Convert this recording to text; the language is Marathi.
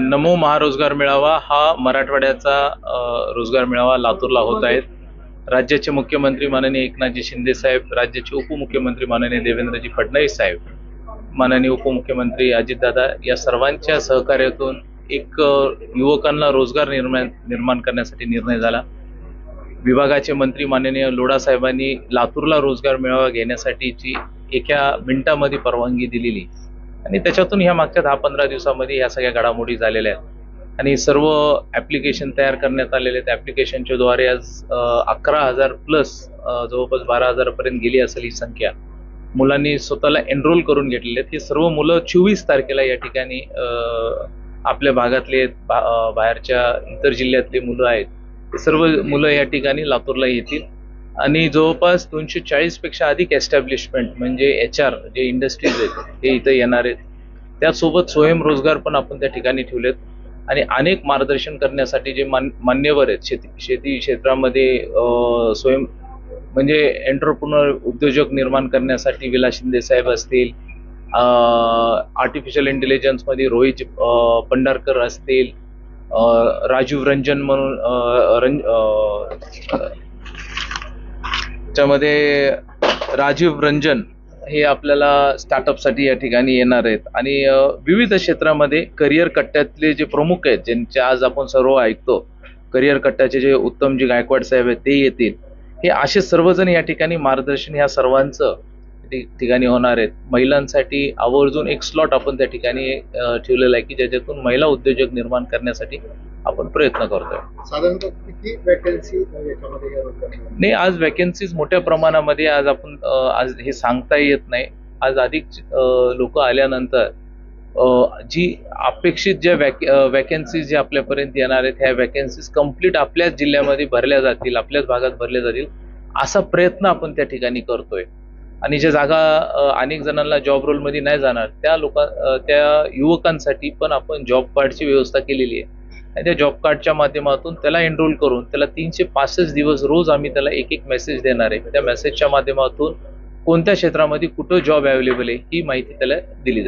नमो महारोजगार मेळावा हा मराठवाड्याचा रोजगार मेळावा लातूरला होत आहे. राज्याचे मुख्यमंत्री माननीय एकनाथजी शिंदे साहेब राज्याचे उपमुख्यमंत्री माननीय देवेंद्रजी फडणवीस साहेब माननीय उपमुख्यमंत्री अजितदादा या सर्वांच्या सहकार्यातून एक युवकांना रोजगार निर्माण निर्माण करण्यासाठी निर्णय झाला. विभागाचे मंत्री माननीय लोढा साहेबांनी लातूरला रोजगार मेळावा घेण्यासाठीची एका मिनिटामध्ये परवानगी दिलेली. आणि त्याच्यातून ह्या मागच्या दहा पंधरा दिवसामध्ये ह्या सगळ्या घडामोडी झालेल्या आहेत. आणि सर्व ऍप्लिकेशन तयार करण्यात आलेले आहेत. ऍप्लिकेशनच्या द्वारे आज अकरा हजार प्लस जवळपास बारा हजारापर्यंत गेली असेल ही संख्या. मुलांनी स्वतःला एनरोल करून घेतलेले आहेत. ही सर्व मुलं चोवीस तारखेला या ठिकाणी आपल्या भागातले आहेत, बा- बाहेरच्या इतर जिल्ह्यातले मुलं आहेत. सर्व मुलं या ठिकाणी लातूरला येतील. आणि जवळपास दोनशे चाळीसपेक्षा अधिक एस्टॅब्लिशमेंट म्हणजे एच आर जे इंडस्ट्रीज आहेत ते इथं येणार आहेत. त्यासोबत स्वयंरोजगार पण आपण त्या ठिकाणी ठेवलेत. आणि अनेक मार्गदर्शन करण्यासाठी जे मान मान्यवर आहेत शेती शेती क्षेत्रामध्ये स्वयं म्हणजे एंटरप्रुनर उद्योजक निर्माण करण्यासाठी विलास शिंदे साहेब असतील आर्टिफिशियल इंटेलिजन्समध्ये रोहित पंढारकर असतील राजीव रंजन म्हणून रंज त्याच्यामध्ये राजीव रंजन हे आपल्याला स्टार्टअपसाठी या ठिकाणी येणार आहेत. आणि विविध क्षेत्रामध्ये करिअर कट्ट्यातले जे प्रमुख आहेत ज्यांचे आज आपण सर्व ऐकतो करिअर कट्ट्याचे जे उत्तमजी गायकवाड साहेब आहेत ते येतील. हे असे सर्वजण या ठिकाणी मार्गदर्शन या सर्वांचं ठिकाणी होणार आहेत. महिलांसाठी आवर्जून एक स्लॉट आपण त्या ठिकाणी ठेवलेला आहे की ज्याच्यातून महिला उद्योजक निर्माण करण्यासाठी आपण प्रयत्न करतोय. नाही आज वॅकन्सीज मोठ्या प्रमाणामध्ये आज आपण आज हे सांगता येत नाही. आज अधिक लोक आल्यानंतर जी अपेक्षित ज्या वॅकन्सीज जे आपल्यापर्यंत येणार आहेत ह्या वॅकन्सीज कंप्लीट आपल्याच जिल्ह्यामध्ये भरल्या जातील आपल्याच भागात भरल्या जातील असा प्रयत्न आपण त्या ठिकाणी करतोय. आणि ज्या जागा अनेक जणांना जॉब रोलमध्ये नाही जाणार त्या लोकां त्या युवकांसाठी पण आपण जॉब कार्डची व्यवस्था केलेली आहे. आणि त्या जॉब कार्डच्या माध्यमातून त्याला एनरोल करून त्याला तीनशे पासष्ट दिवस रोज आम्ही त्याला एक एक मेसेज देणार आहे. त्या मेसेजच्या माध्यमातून कोणत्या क्षेत्रामध्ये कुठं जॉब अवेलेबल आहे ही माहिती त्याला दिली जाईल.